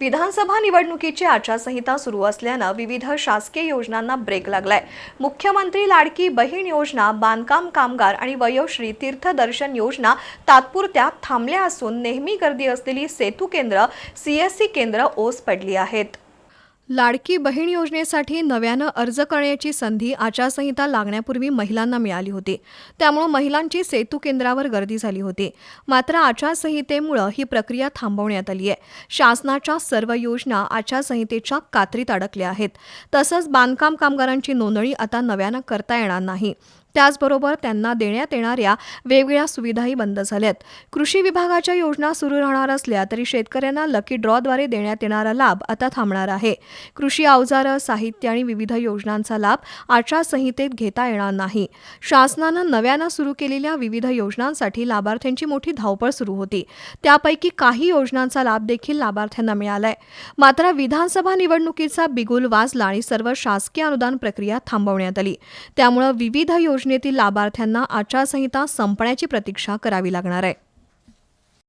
विधानसभा निवडणुकीची आचारसंहिता सुरू असल्यानं विविध शासकीय योजनांना ब्रेक लागलाय. मुख्यमंत्री लाडकी बहीण योजना बांधकाम कामगार आणि वयोश्री तीर्थदर्शन योजना तात्पुरत्या थांबल्या असून नेहमी गर्दी असलेली सेतू केंद्र सीएससी केंद्र ओस पडली आहेत. लाडकी बहीण योजनेसाठी नव्यानं अर्ज करण्याची संधी आचारसंहिता लागण्यापूर्वी महिलांना मिळाली होती. त्यामुळे महिलांची सेतू केंद्रावर गर्दी झाली होती. मात्र आचारसंहितेमुळं ही प्रक्रिया थांबवण्यात आली आहे शासनाच्या सर्व योजना आचारसंहितेच्या कात्रीत अडकल्या आहेत. तसंच बांधकाम कामगारांची नोंदणी आता नव्यानं करता येणार नाही. त्याचबरोबर त्यांना देण्यात येणाऱ्या वेगवेगळ्या सुविधाही बंद झाल्यात. कृषी विभागाच्या योजना सुरू राहणार असल्या तरी शेतकऱ्यांना लकी ड्रॉद्वारे देण्यात येणारा लाभ आता थांबणार आहे. कृषी अवजारं साहित्य आणि विविध योजनांचा लाभ आचारसंहितेत घेता येणार नाही. शासनानं नव्यानं सुरू केलेल्या विविध योजनांसाठी लाभार्थ्यांची मोठी धावपळ सुरू होती. त्यापैकी काही योजनांचा लाभ देखील लाभार्थ्यांना मिळालाय. मात्र विधानसभा निवडणुकीचा बिगुल वाजला आणि सर्व शासकीय अनुदान प्रक्रिया थांबवण्यात आली. त्यामुळे विविध योजना योजनेतील लाभार्थ्यांना आचारसंहिता संपण्याची प्रतीक्षा करावी लागणार आहे.